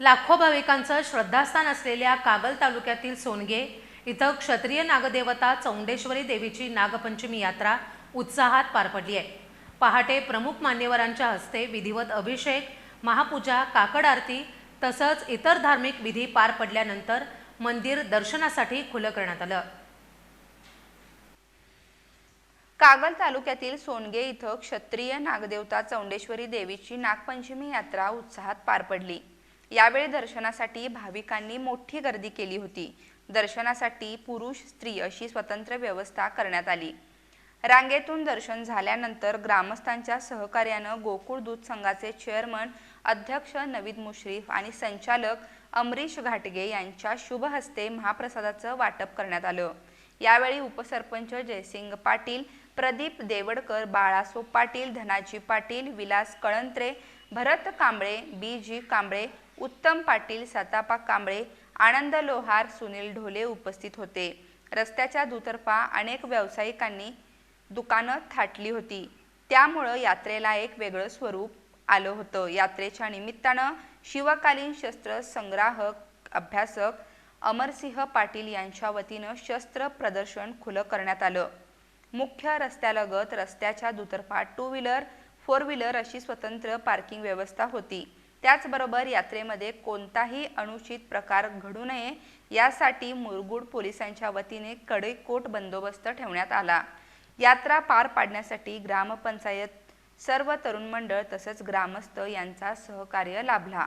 लाखो भाविकांचं श्रद्धास्थान असलेल्या कागल तालुक्यातील सोनगे इथं क्षत्रिय नागदेवता चौंडेश्वरी देवीची नागपंचमी यात्रा उत्साहात पार पडली आहे. पहाटे प्रमुख मान्यवरांच्या हस्ते विधिवत अभिषेक महापूजा काकड आरती तसंच इतर धार्मिक विधी पार पडल्यानंतर मंदिर दर्शनासाठी खुलं करण्यात आलं. कागल तालुक्यातील सोनगे इथं क्षत्रिय नागदेवता चौंडेश्वरी देवीची नागपंचमी यात्रा उत्साहात पार पडली. यावेळी दर्शनासाठी भाविकांनी मोठी गर्दी केली होती. दर्शनासाठी पुरुष स्त्री अशी स्वतंत्र व्यवस्था करण्यात आली. रांगेतून दर्शन झाल्यानंतर ग्रामस्थांच्या सहकार्यानं गोकुळ दूध संघाचे चेअरमन अध्यक्ष नवीद मुश्रीफ आणि संचालक अमरीश घाटगे यांच्या शुभ हस्ते महाप्रसादाचं वाटप करण्यात आलं. यावेळी उपसरपंच जयसिंग पाटील प्रदीप देवडकर बाळासो पाटील धनाजी पाटील विलास कळंत्रे भरत कांबळे बी जी कांबळे उत्तम पाटील सतापा कांबळे आनंद लोहार सुनील ढोले उपस्थित होते. रस्त्याच्या दुतर्फा अनेक व्यावसायिकांनी दुकानं थाटली होती. त्यामुळं यात्रेला एक वेगळं स्वरूप आलं होतं. यात्रेच्या निमित्तानं शिवकालीन शस्त्र संग्राहक अभ्यासक अमरसिंह पाटील यांच्या वतीनं शस्त्र प्रदर्शन खुलं करण्यात आलं. मुख्य रस्त्यालगत रस्त्याच्या दुतर्फा टू व्हीलर फोर व्हीलर अशी स्वतंत्र पार्किंग व्यवस्था होती. त्याचबरोबर यात्रेमध्ये कोणताही अनुचित प्रकार घडू नये यासाठी मुरगुड पोलिसांच्या वतीने कडेकोट बंदोबस्त ठेवण्यात आला. यात्रा पार पाडण्यासाठी ग्रामपंचायत सर्व तरुण मंडळ तसंच ग्रामस्थ यांचा सहकार्य लाभला.